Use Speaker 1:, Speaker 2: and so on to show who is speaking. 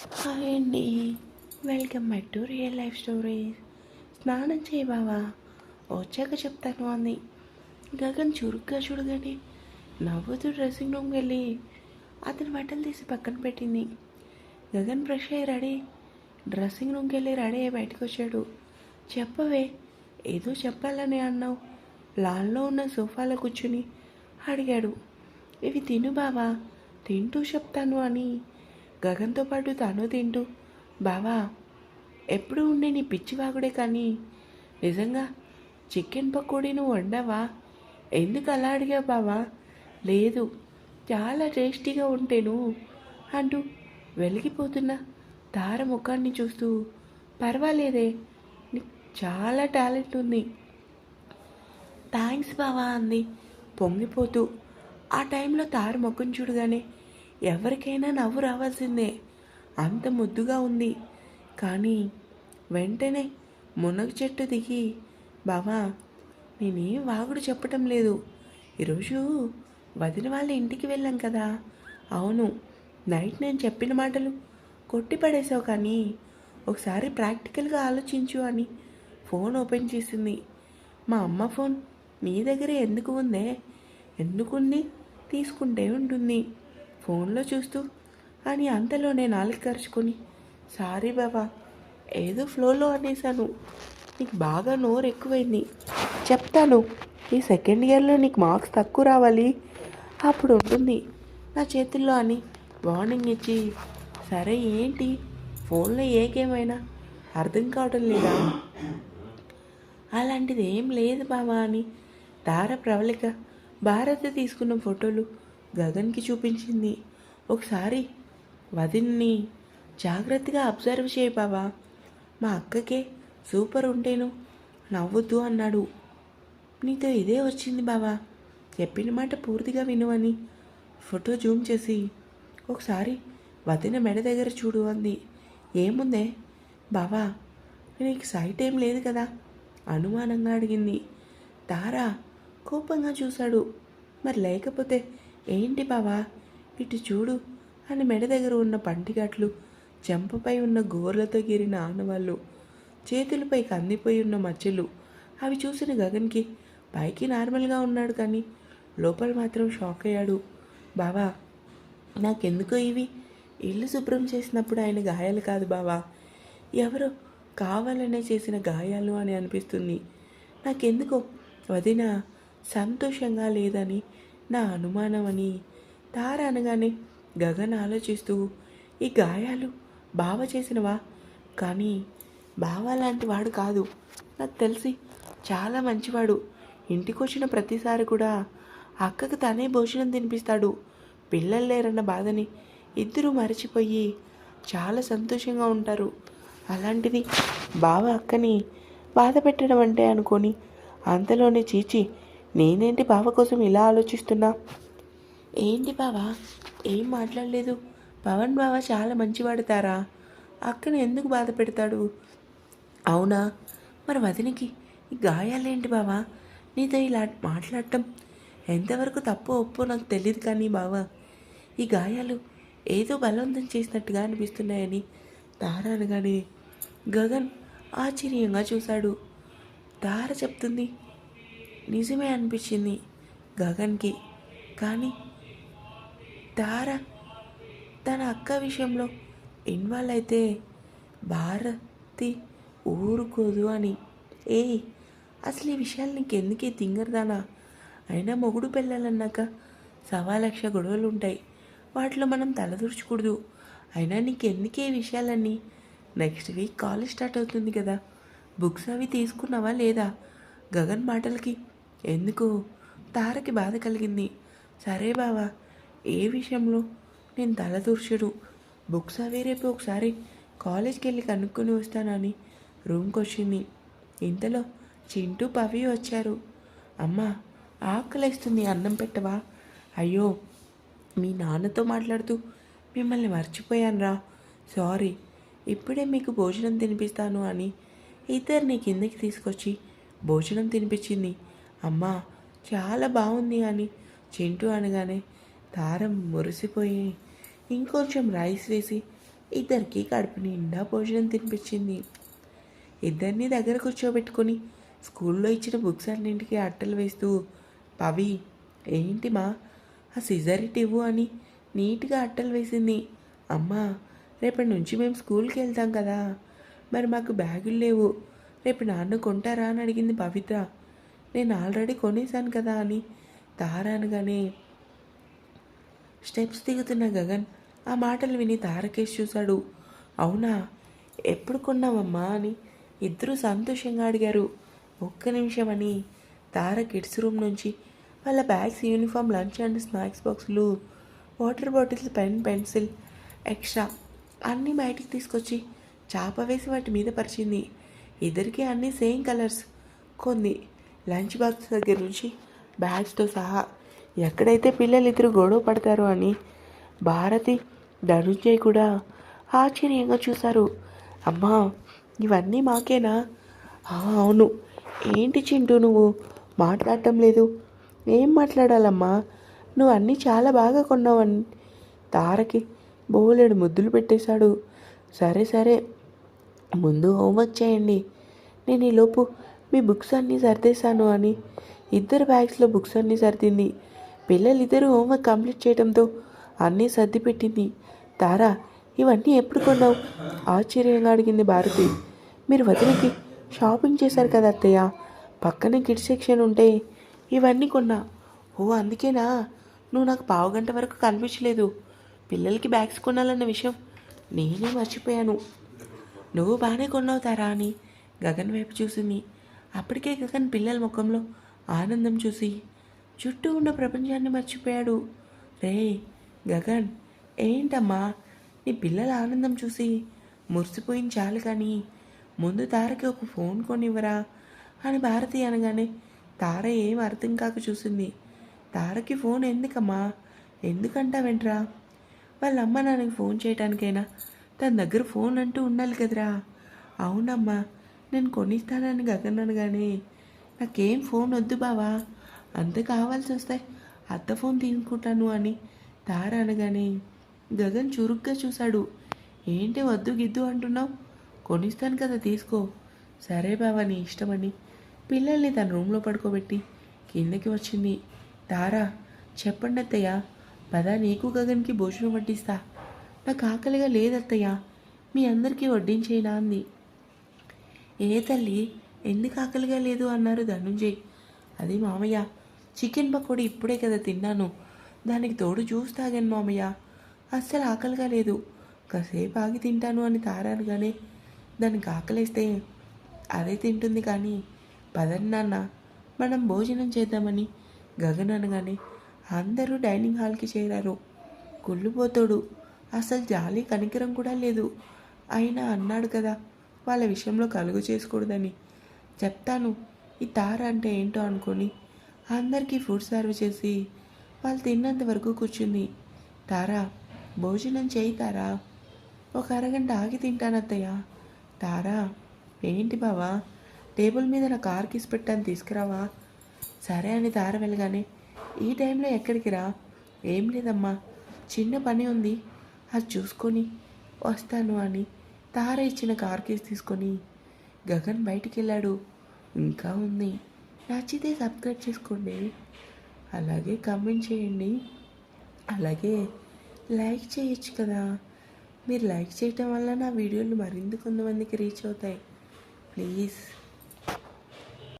Speaker 1: Hi అండి. Welcome back to real life stories. స్నానం చేయి బావా. వచ్చాక చెప్తాను అంది గగన్ చురుగ్గా చూడగానే నవ్వుతూ డ్రెస్సింగ్ రూమ్కి వెళ్ళి అతని బట్టలు తీసి పక్కన పెట్టింది. గగన్ ఫ్రెష్ అయ్యి రెడీ. డ్రెస్సింగ్ రూమ్కి వెళ్ళి రెడీ అయ్యి బయటకు వచ్చాడు. చెప్పవే ఏదో చెప్పాలని అన్నావు. లాన్లో ఉన్న సోఫాలో కూర్చుని అడిగాడు. ఇవి తిను బావా తింటూ చెప్తాను అని. గగన్తో పాటు తాను తింటూ బావా ఎప్పుడు ఉండే నీ పిచ్చివాగుడే కానీ? నిజంగా చికెన్ పకోడీ నువ్వు వండావా? ఎందుకు అలా అడిగా బావా? లేదు చాలా టేస్టీగా ఉంటేను అంటూ వెలిగిపోతున్న తార ముఖాన్ని చూస్తూ పర్వాలేదే నీకు చాలా టాలెంట్ ఉంది. థ్యాంక్స్ బావా అంది పొంగిపోతూ. ఆ టైంలో తార ముఖం చూడగానే ఎవరికైనా నవ్వు రావాల్సిందే. అంత ముద్దుగా ఉంది. కానీ వెంటనే మునగ చెట్టు దిగి బావా నేనేం వాగుడు చెప్పటం లేదు. ఈరోజు వదిన వాళ్ళ ఇంటికి వెళ్ళాం కదా. అవును నైట్ నేను చెప్పిన మాటలు కొట్టి పడేసావు కానీ ఒకసారి ప్రాక్టికల్గా ఆలోచించు అని ఫోన్ ఓపెన్ చేసింది. మా అమ్మ ఫోన్ నీ దగ్గర ఎందుకు ఉందే? ఎందుకుంది? తీసుకుంటే ఉంటుంది. ఫోన్లో చూస్తూ అని అంతలోనే నాలుగు ఖర్చుకొని సారీ బాబా ఏదో ఫ్లోలో అనేసాను నీకు బాగా నోరు ఎక్కువైంది. చెప్తాను ఈ సెకండ్ ఇయర్లో నీకు మార్క్స్ తక్కువ రావాలి. అప్పుడు ఉంటుంది. నా చేతుల్లో అని వార్నింగ్ ఇచ్చి సరే ఏంటి? ఫోన్లో ఏ గేమ్ అయినా అర్థం కావడం లేదా? అలాంటిది ఏం లేదు బావా అని తార ప్రవళిక భారత్ తీసుకున్న ఫోటోలు గగన్కి చూపించింది. ఒకసారి వదిన్ని జాగ్రత్తగా అబ్జర్వ్ చేయి బావా. మా అక్కకే సూపర్ ఉంటేను నవ్వొద్దు అన్నాడు. నీతో ఇదే వచ్చింది బావా. చెప్పిన మాట పూర్తిగా వినవని ఫోటో జూమ్ చేసి ఒకసారి వదిన మెడ దగ్గర చూడు అంది. ఏముందే బావా నీకు సైట్ ఏం లేదు కదా? అనుమానంగా అడిగింది. తారా కోపంగా చూశాడు. మరి లేకపోతే ఏంటి బావా? ఇటు చూడు. అని మెడ దగ్గర ఉన్న పంటిగట్లు చెంపపై ఉన్న గోర్లతో గీరిన ఆనవాళ్ళు చేతులపై కందిపోయి ఉన్న మచ్చలు అవి చూసిన గగన్కి పైకి నార్మల్గా ఉన్నాడు కానీ లోపల మాత్రం షాక్ అయ్యాడు. బావా నాకెందుకో ఇవి? ఇల్లు శుభ్రం చేసినప్పుడు ఆయన గాయాలు కాదు బావా. ఎవరో కావాలనే చేసిన గాయాలు అని అనిపిస్తుంది. నాకెందుకో వదిన సంతోషంగా లేదని నా అనుమానం అని తార అనగానే గగన్ ఆలోచిస్తూ ఈ గాయాలు బావ చేసినవా? కానీ బావ లాంటి వాడు కాదు. నాకు తెలిసి చాలా మంచివాడు. ఇంటికి వచ్చిన ప్రతిసారి కూడా అక్కకు తనే భోజనం తినిపిస్తాడు. పిల్లలు లేరన్న బాధని ఇద్దరూ మరచిపోయి చాలా సంతోషంగా ఉంటారు. అలాంటిది బావ అక్కని బాధ పెట్టడం అంటే అనుకొని అంతలోనే చీచి నేనేంటి బావ కోసం ఇలా ఆలోచిస్తున్నా? ఏంటి బావ? ఏం మాట్లాడలేదు. పవన్ బావ చాలా మంచివాడుతారా అక్కని ఎందుకు బాధ పెడతాడు? అవునా? మరి వదినికి ఈ గాయాలేంటి బావా? నీతో ఇలా మాట్లాడటం ఎంతవరకు తప్పు ఒప్పో నాకు తెలియదు కానీ బావా. ఈ గాయాలు ఏదో బలవంతం చేసినట్టుగా అనిపిస్తున్నాయని తార అనగానే గగన్ ఆశ్చర్యంగా చూశాడు. తార చెప్తుంది నిజమే అనిపించింది గగన్కి. కానీ తార తన అక్క విషయంలో ఇన్వాల్వ్ అయితే భారతి ఊరుకోదు అని. ఏయ్ అసలు ఈ విషయాలు నీకెందుకే తింగరదానా? అయినా మొగుడు పెళ్ళాలన్నాక సవా లక్ష గొడవలు ఉంటాయి వాటిలో మనం తలదూర్చకూడదు. అయినా నీకెందుకే విషయాలన్నీ? నెక్స్ట్ వీక్ కాలేజ్ స్టార్ట్ అవుతుంది కదా. బుక్స్ అవి తీసుకున్నావా లేదా? గగన్ మాటలకి ఎందుకు? తారకి బాధ కలిగింది. సరే బావా ఏ విషయంలో? నేను తలదూర్చుడు బుక్స్ అవి రేపు ఒకసారి కాలేజ్కి వెళ్ళి కనుక్కొని వస్తానని రూమ్కి వచ్చింది. ఇంతలో చింటూ పవి వచ్చారు. అమ్మా ఆకలేస్తుంది అన్నం పెట్టవా? అయ్యో మీ నాన్నతో మాట్లాడుతూ మిమ్మల్ని మర్చిపోయానురా సారీ ఇప్పుడే మీకు భోజనం తినిపిస్తాను అని ఇద్దరిని కిందకి తీసుకొచ్చి భోజనం తినిపించింది. అమ్మా చాలా బాగుంది అని చింటూ అనగానే తారం మురిసిపోయి ఇంకొంచెం రైస్ వేసి ఇద్దరికి కడుపు నిండా భోజనం తినిపించింది. ఇద్దరిని దగ్గర కూర్చోబెట్టుకొని స్కూల్లో ఇచ్చిన బుక్స్ అన్నింటికి అట్టలు వేస్తూ పవి ఏంటి మా? ఆ సిజరిట్ ఇవ్వు అని నీట్గా అట్టలు వేసింది. అమ్మా రేపటి నుంచి మేము స్కూల్కి వెళ్తాం కదా. మరి మాకు బ్యాగులు లేవు. రేపు నాన్న కొంటారా అని అడిగింది పవిత్ర. నేను ఆల్రెడీ కొనేసాను కదా అని తార అనగానే స్టెప్స్ దిగుతున్న గగన్. ఆ మాటలు విని తారకేష్ చూశాడు. అవునా? ఎప్పుడు కొన్నావమ్మా? అని ఇద్దరూ సంతోషంగా అడిగారు. ఒక్క నిమిషం అని తార కిడ్స్ రూమ్ నుంచి వాళ్ళ bags uniform lunch and snacks బాక్సులు water bottles pen pencil extra అన్నీ బయటికి తీసుకొచ్చి చాప వేసి వాటి మీద పరిచింది. ఇద్దరికి అన్నీ సేమ్ కలర్స్. కొంది లంచ్ బాక్స్ దగ్గర నుంచి బ్యాగ్స్తో సహా ఎక్కడైతే పిల్లలు ఇద్దరు గొడవ పడతారో అని భారతి ధనుంజయ్ కూడా ఆశ్చర్యంగా చూశారు. అమ్మా ఇవన్నీ మాకేనా? అవును. ఏంటి చింటూ నువ్వు? మాట్లాడటం లేదు. ఏం మాట్లాడాలమ్మా? నువ్వు అన్నీ చాలా బాగా కొన్నావని. తారకి బోలెడు ముద్దులు పెట్టేశాడు. సరే సరే. ముందు హోంవర్క్ చేయండి. నేను ఈలోపు మీ బుక్స్ అన్నీ సర్దేశాను అని. ఇద్దరు బ్యాగ్స్లో బుక్స్ అన్నీ సర్దింది. పిల్లలిద్దరూ హోంవర్క్ కంప్లీట్ చేయడంతో అన్నీ సర్ది పెట్టింది తారా ఇవన్నీ ఎప్పుడు కొన్నావు? ఆశ్చర్యంగా అడిగింది భారతి. మీరు వదిలికి షాపింగ్ చేశారు కదా అత్తయ్య? పక్కనే కిడ్స్ సెక్షన్ ఉంటే ఇవన్నీ కొన్నా. ఓ అందుకేనా? నువ్వు నాకు పావు గంట వరకు కనిపించలేదు. పిల్లలకి బ్యాగ్స్ కొనాలన్న విషయం నేనే మర్చిపోయాను. నువ్వు బాగానే కొన్నావు తారా అని గగన్ వైపు చూసింది. అప్పటికే గగన్ పిల్లల ముఖంలో ఆనందం చూసి చుట్టూ ఉన్న ప్రపంచాన్ని మర్చిపోయాడు. రే గగన్ ఏంటమ్మా? నీ పిల్లల ఆనందం చూసి మురిసిపోయింది చాలు కానీ ముందు తారకి ఒక ఫోన్ కొనివ్వరా అని భారతి అనగానే తార ఏం అర్థం కాక చూసింది. తారకి ఫోన్ ఎందుకమ్మా? ఎందుకంటావేంట్రా వాళ్ళ అమ్మ నాన్నకి ఫోన్ చేయడానికైనా తన దగ్గర ఫోన్ అంటూ ఉండాలి కదరా. అవునమ్మా నేను కొనిస్తానని గగన్ అనగానే నాకేం ఫోన్ వద్దు బావా అంత కావాల్సి వస్తే అత్త ఫోన్ తీసుకుంటాను అని తార అనగానే గగన్ చురుగ్గా చూశాడు. ఏంటి వద్దు గిద్దు అంటున్నావు? కొనిస్తాను కదా తీసుకో. సరే బావా నీ ఇష్టమని. పిల్లల్ని తన రూమ్లో పడుకోబెట్టి కిందకి వచ్చింది. తారా చెప్పండి అత్తయ్య పదా నీకు గగన్కి భోజనం వడ్డిస్తా. నాకు ఆకలిగా లేదత్తయ్య మీ అందరికీ వడ్డించేనా అంది. ఏ తల్లి? ఎందుకు ఆకలిగా లేదు అన్నారు ధనుంజయ్. అది మామయ్య. చికెన్ పకోడీ ఇప్పుడే కదా తిన్నాను. దానికి తోడు జ్యూస్ తాగాను మామయ్య. అస్సలు ఆకలిగా లేదు. కాసేపు ఆగి తింటాను అని తారానుగానే. దానికి ఆకలిస్తే అదే తింటుంది కానీ. పదన్నాన్న నాన్న. మనం భోజనం చేద్దామని. గగన్ అనగానే అందరూ డైనింగ్ హాల్కి చేరారు. కుళ్ళుపోతాడు అసలు జాలి కనికరం కూడా లేదు. అయినా అన్నాడు కదా. వాళ్ళ విషయంలో కలుగు చేసుకూడదని చెప్తాను. ఈ తార అంటే ఏంటో అనుకొని అందరికీ ఫుడ్ సర్వ్ చేసి వాళ్ళు తిన్నంత వరకు కూర్చుంది. తారా భోజనం చేయి తారా. ఒక అరగంట ఆగి తింటానత్తయ్య. తారా ఏంటి బావా? టేబుల్ మీద నా కార్ కిసి పెట్టాను తీసుకురావా? సరే అని తార వెళ్ళగానే ఈ టైంలో ఎక్కడికి రా? ఏం లేదమ్మా చిన్న పని ఉంది. అది చూసుకొని వస్తాను అని తార ఇచ్చిన కార్ కేసు తీసుకొని గగన్ బయటికి వెళ్ళాడు ఇంకా ఉంది. నచ్చితే సబ్స్క్రైబ్ చేసుకోండి. అలాగే కమెంట్ చేయండి. అలాగే లైక్ చేయొచ్చు కదా. మీరు లైక్ చేయటం వల్ల నా వీడియోలు మరింత కొంతమందికి రీచ్ అవుతాయి. ప్లీజ్.